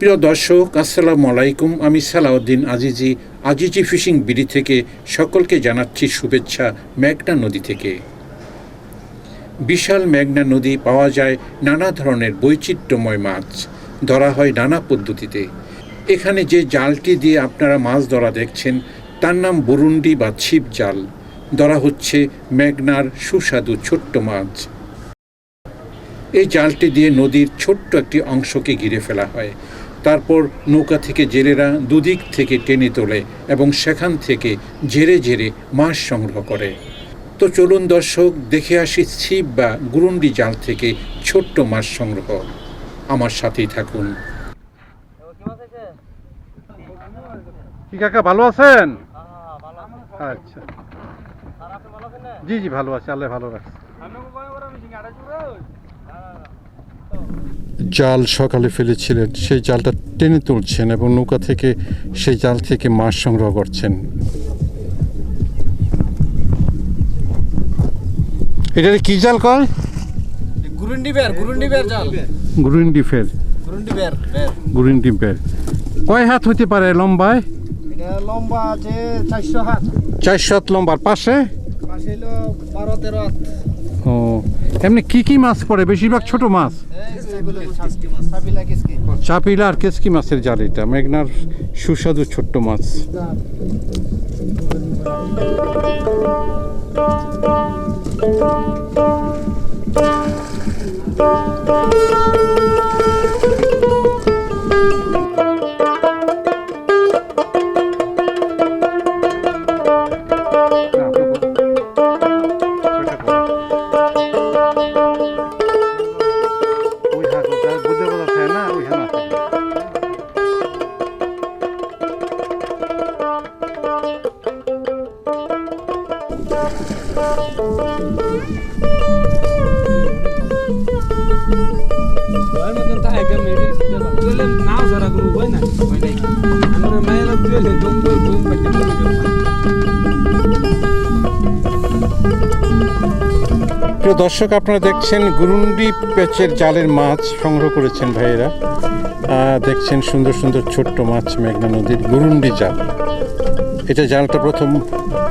প্রিয় দর্শক, আসসালামু আলাইকুম। আমি সালাউদ্দিন আজিজি আজিজি ফিশিং বিডি থেকে সকলকে জানাচ্ছি শুভেচ্ছা মেঘনা নদী থেকে। বিশাল মেঘনা নদী পাওয়া যায় নানা ধরনের বৈচিত্র্যময় মাছ। ধরা হয় নানা পদ্ধতিতে। এখানে যে জালটি দিয়ে আপনারা মাছ ধরা দেখছেন, তার নাম বরুন্ডি বা ছিপ জাল। ধরা হচ্ছে মেঘনার সুস্বাদু ছোট্ট মাছ। এই জালটি দিয়ে নদীর ছোট্ট একটি অংশকে ঘিরে ফেলা হয়। তারপর নৌকা থেকে জেলেরা দুদিক থেকে টেনে তোলে এবং সেখান থেকে ঝেড়ে ঝেড়ে মাছ সংগ্রহ করে। তো চলুন দর্শক দেখে আসি ছিপ বা গুরুন্ডি জাল থেকে ছোট্ট মাছ সংগ্রহ। আমার সাথেই থাকুন। কি কাকা ভালো আছেন? আচ্ছা। জি জি ভালো আছে আল্লাহ ভালো রাখছে। জাল সকালে ফেলেছিলেন। সেই জালটা টেনে তুলছেন এবং নৌকা থেকে সেই জাল থেকে মাছ সংগ্রহ করছেন। এটা কি জাল কয়? গুরুন্ডি বের গুরুন্ডি বের জাল। গুরিন্ডি ফের। গুরুন্ডি বের বের। কয় হাত হইতে পারে লম্বায়? এটা লম্বা আছে চারশো হাত। চারশো হাত লম্বার পাশে? পাশে হলো বারো তেরো হাত। ও এমনি কি কি মাছ পড়ে? বেশিরভাগ ছোট মাছ। কিসকি চাপিলা আর কেসকি মাছের জাল এটা মেঘনার সুস্বাদু ছোট্ট মাছ। ওই প্রিয় দর্শক আপনারা দেখছেন গুরুন্ডি পেচের জালের মাছ সংগ্রহ করেছেন ভাইয়েরা। দেখছেন সুন্দর সুন্দর ছোট্ট মাছ মেঘনা নদীর গুরুন্ডি জাল। এটা জালটা প্রথম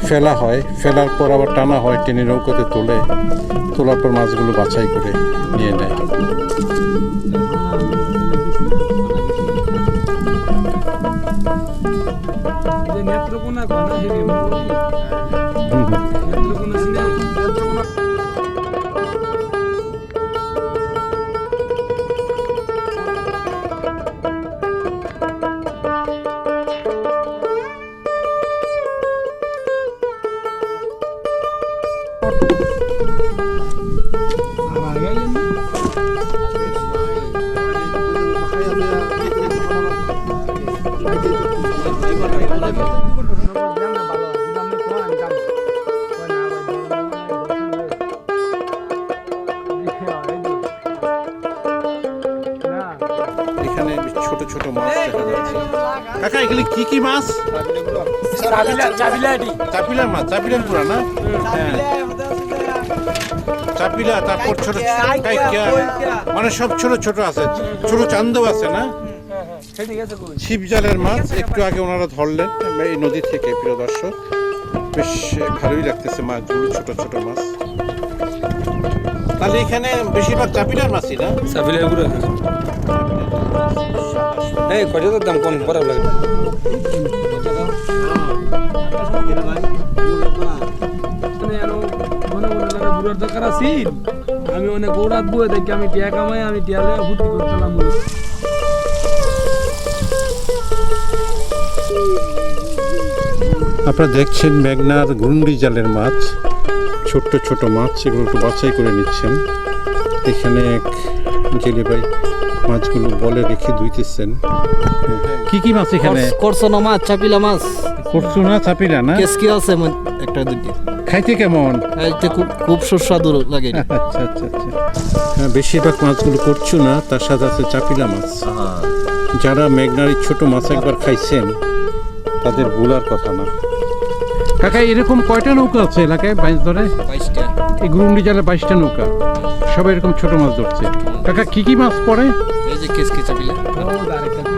ফেলা হয়। ফেলার পর আবার টানা হয় টেনে নৌকাতে তোলে। তোলার পর মাছগুলো বাছাই করে নিয়ে নেয়। হুম। ছোট মাছ দেখা যাচ্ছে। কাকা এগুলি কি কি মাছ? চাপিলার মাছ চাপিলার পুরা না? হ্যাঁ। চাপিলা তারপর ছোট কাইকিয়া মানে সব ছোট ছোট আছে। ছোট চান্দও আছে না? ছিপ জালের মাছ একটু আগে ওনারা ধরলেন। এই নদী থেকে প্রিয় দর্শক বেশ ভালোই লাগতেছে মাছগুলো ছোট ছোট মাছ। তাহলে এখানে বেশিরভাগ চাপিলার মাছই না? গুলো এই কত দাম কোন পড়া লাগে দরকার আছিল আমি অনেক গৌরাত বয়ে দেখি আমি টিয়া কামাই আমি টিয়া লয়ে ফুর্তি করতাম আপনারা দেখছেন মেঘনার গুন্ডি জালের মাছ। ছোট্ট ছোট মাছ সেগুলো একটু বাছাই করে নিচ্ছেন। এখানে এক জেলে ভাই মাছগুলো বলে রেখে ধুইতেছেন। কি কি মাছ এখানে? করছনা মাছ চাপিলা মাছ। করছ না চাপিলা না? কেসকি আছে একটা দুটি খাইতে কেমন? খাইতে খুব খুব সুস্বাদু লাগে আচ্ছা আচ্ছা আচ্ছা। হ্যাঁ, বেশিরভাগ মাছগুলো করছ না তার সাথে আছে চাপিলা মাছ। যারা মেঘনার ছোট মাছ একবার খাইছেন তাদের ভুলার কথা না। কাকা এরকম কয়টা নৌকা আছে এলাকায় বাইশ ধরে? বাইশটা। এই গুরুন্ডি জালে বাইশটা নৌকা। সবাই এরকম ছোট মাছ ধরছে। কাকা কি কি মাছ পড়ে? এই যে কেস কেচা পিলা। ও আরেকটা